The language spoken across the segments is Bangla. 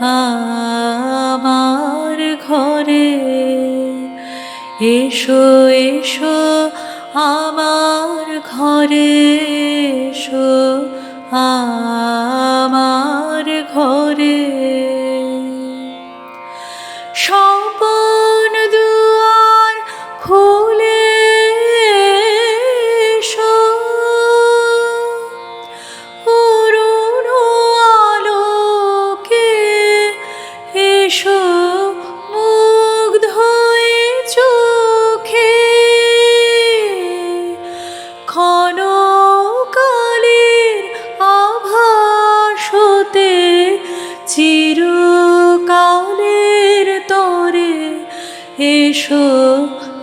আমার ঘরে। এসো এসো আমার ঘরে এসো আমার এসো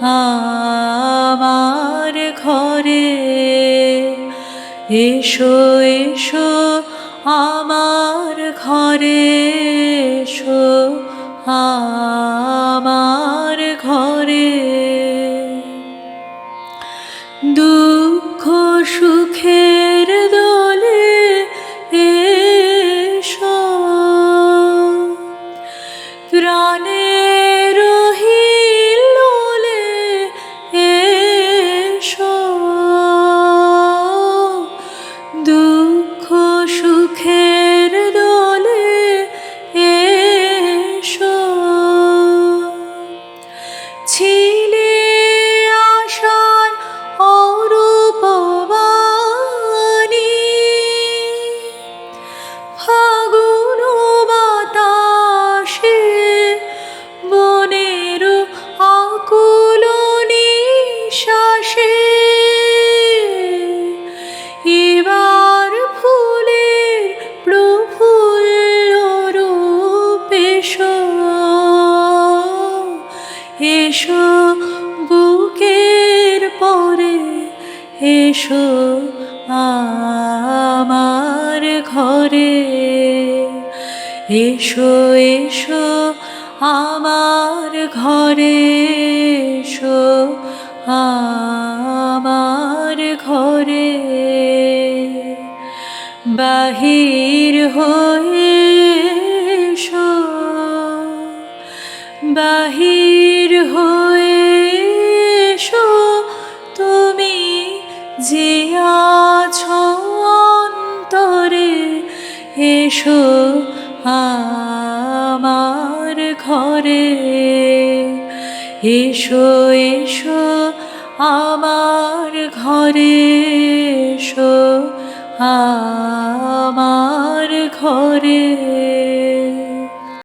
আমার ঘরে। এসো এসো আমার ঘরে। এসো আমার ঘরে। এসো বুকের পরে, এসো আমার ঘরে। এসো এসো আমার ঘরে, এসো আমার ঘরে। বাহির হয়ে এসো আমার ঘরে। এসো এসো আমার ঘরে। এসো আমার ঘরে।